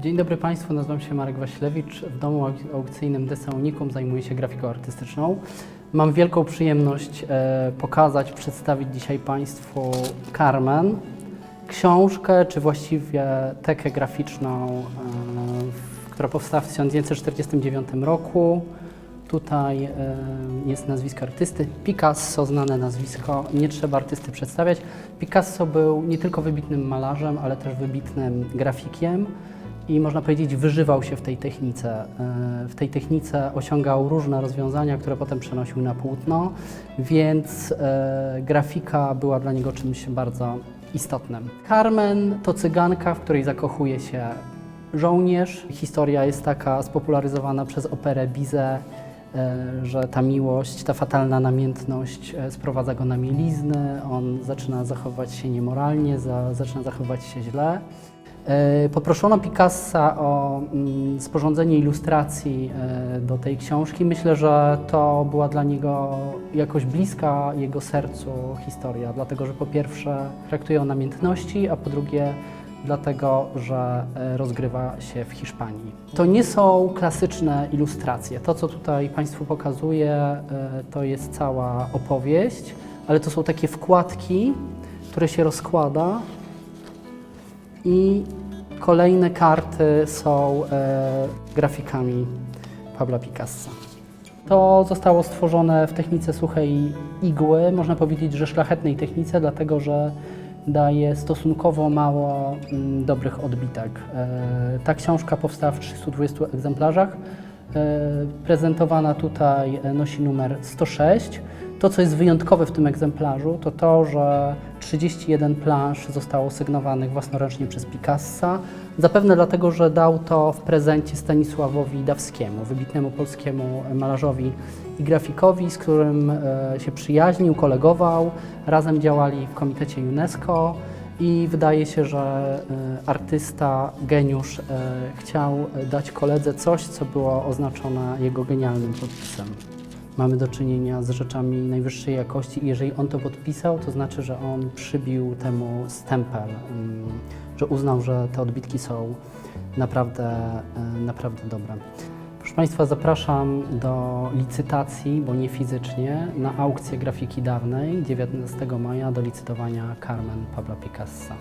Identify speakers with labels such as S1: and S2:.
S1: Dzień dobry Państwu, nazywam się Marek Wasilewicz. W domu auk- aukcyjnym Desa Unicum zajmuję się grafiką artystyczną. Mam wielką przyjemność e, pokazać, przedstawić dzisiaj Państwu Carmen, książkę, czy właściwie tekę graficzną, e, która powstała w 1949 roku. Tutaj e, jest nazwisko artysty. Picasso, znane nazwisko, nie trzeba artysty przedstawiać. Picasso był nie tylko wybitnym malarzem, ale też wybitnym grafikiem i można powiedzieć wyżywał się w tej technice. E, W tej technice osiągał różne rozwiązania, które potem przenosił na płótno, więc e, grafika była dla niego czymś bardzo istotnym. Carmen to cyganka, w której zakochuje się żołnierz. Historia jest taka spopularyzowana przez operę Bizet, że ta miłość, ta fatalna namiętność e, sprowadza go na mielizny, on zaczyna zachowywać się niemoralnie, za, zaczyna zachowywać się źle. E, Poproszono Picassa o mm, sporządzenie ilustracji e, do tej książki. Myślę, że to była dla niego jakoś bliska jego sercu historia, dlatego że po pierwsze traktuje o namiętności, a po drugie dlatego, że e, rozgrywa się w Hiszpanii. To nie są klasyczne ilustracje. To, co tutaj Państwu pokazuję, e, to jest cała opowieść, ale to są takie wkładki, które się rozkłada i kolejne karty są e, grafikami Pabla Picassa. To zostało stworzone w technice suchej igły, można powiedzieć, że szlachetnej technice, dlatego że daje stosunkowo mało mm, dobrych odbitek. E, ta książka powstała w 320 egzemplarzach. E, prezentowana tutaj e, nosi numer 106. To, co jest wyjątkowe w tym egzemplarzu, to to, że 31 plansz zostało sygnowanych własnoręcznie przez Picassa. Zapewne dlatego, że dał to w prezencie Stanisławowi Dawskiemu, wybitnemu polskiemu malarzowi i grafikowi, z którym e, się przyjaźnił, kolegował. Razem działali w komitecie UNESCO i wydaje się, że e, artysta, geniusz e, chciał dać koledze coś, co było oznaczone jego genialnym podpisem. Mamy do czynienia z rzeczami najwyższej jakości i jeżeli on to podpisał, to znaczy, że on przybił temu stempel, mm, że uznał, że te odbitki są naprawdę, e, naprawdę dobre. Proszę Państwa, zapraszam do licytacji, bo nie fizycznie, na aukcję grafiki dawnej 19 maja do licytowania Carmen Pabla Picassa.